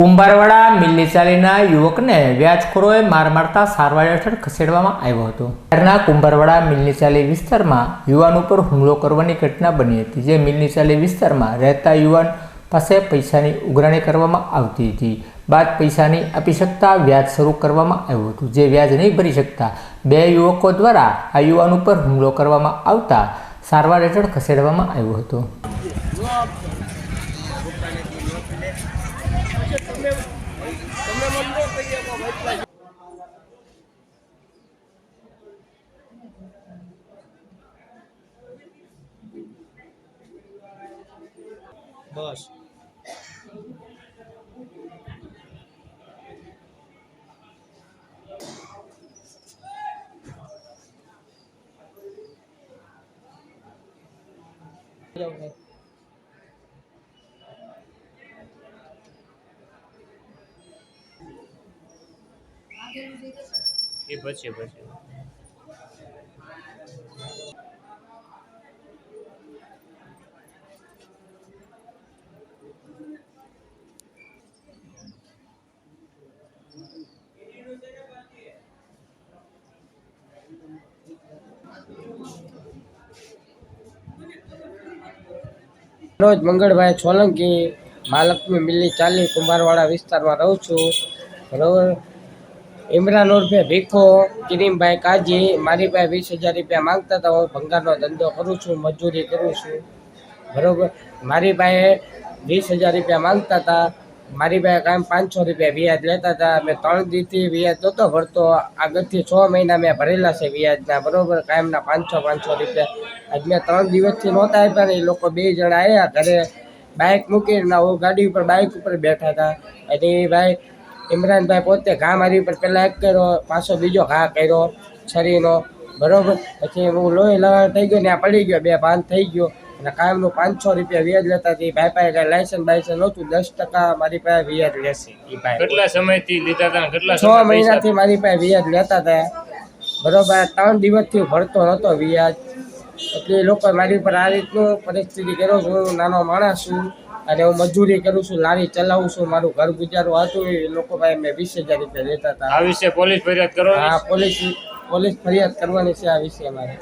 કુંભારવાડા મિલ્લીચાલીના યુવકને વ્યાજખોરોએ માર મારતા સારવાર હેઠળ ખસેડવામાં આવ્યો હતો. શહેરના કુંભારવાડા મિલ્લીચાલી વિસ્તારમાં યુવાન ઉપર હુમલો કરવાની ઘટના બની હતી, જે મિલ્લીચાલી વિસ્તારમાં રહેતા યુવાન પાસે પૈસાની ઉઘરાણી કરવામાં આવતી હતી. બાદ પૈસાની આપી શકતા વ્યાજ શરૂ કરવામાં આવ્યું હતું, જે વ્યાજ નહીં ભરી શકતા બે યુવકો દ્વારા આ યુવાન ઉપર હુમલો કરવામાં આવતા સારવાર હેઠળ ખસેડવામાં આવ્યો હતો. બસ. એ પછી પછી. રોજ મંગળભાઈ સોલંકી મહાલક્ષ્મી મિલ્લી ચાલી કુંભારવાડા વિસ્તારમાં રહું છું. બરોબર ઇમરાન ઉર્ફે ભીખો, કિરીમભાઈ કાજી મારી પાસે વીસ હજાર રૂપિયા માંગતા હતા, હું ભંગારનો ધંધો કરું છું, મજૂરી કરું છું. બરોબર? મારી પાસે વીસ હજાર રૂપિયા માંગતા હતા. મારી પાસે કાંઈ પાંચસો રૂપિયા વ્યાજ લેતા હતા. મેં ત્રણ દીથી વ્યાજ નહોતો ભરતો. આગળથી છ મહિના મેં ભરેલા છે વ્યાજના. બરોબર? કાયમના પાંચસો પાંચસો રૂપિયા. આજ મેં ત્રણ દિવસથી નહોતા આપ્યા ને, એ લોકો બે જણા આવ્યા ઘરે. બાઇક મૂકીને હું ગાડી ઉપર, બાઇક ઉપર બેઠા હતા. અને એ ભાઈ ઇમરાનભાઈ પોતે ઘા મારી ઉપર પહેલાં એક કર્યો પાછો બીજો ઘા કર્યો છરીનો. બરોબર? પછી હું લોહી લવાણ થઈ ગયો ને આ પડી ગયો બે ભાન થઈ ગયો. અને કાયમનું પાંચસો રૂપિયા વ્યાજ લેતા હતી. ભાઈ પાસે કાંઈ લાયસન્સ બાયસન્સ નહોતું દસ ટકા મારી પાસે વ્યાજ લેશે એ ભાઈ. કેટલા સમયથી લીધા હતા કેટલા છ મહિનાથી મારી પાસે વ્યાજ લેતા હતા. બરોબર? ત્રણ દિવસથી ભરતો નહોતો વ્યાજ. એટલે લોકો મારી ઉપર આ રીતનું પરિસ્થિતિ કર્યો છું નાનો માણસ છું. અને હું મજૂરી કરું છું લારી ચલાવું છું મારું ઘર ગુજારું હતું એ લોકો ભાઈ મેં વીસ હજાર રૂપિયા લેતા હતા. આ વિશે પોલીસ ફરિયાદ કરો હા પોલીસ પોલીસ ફરિયાદ કરવાની છે આ વિશે મારે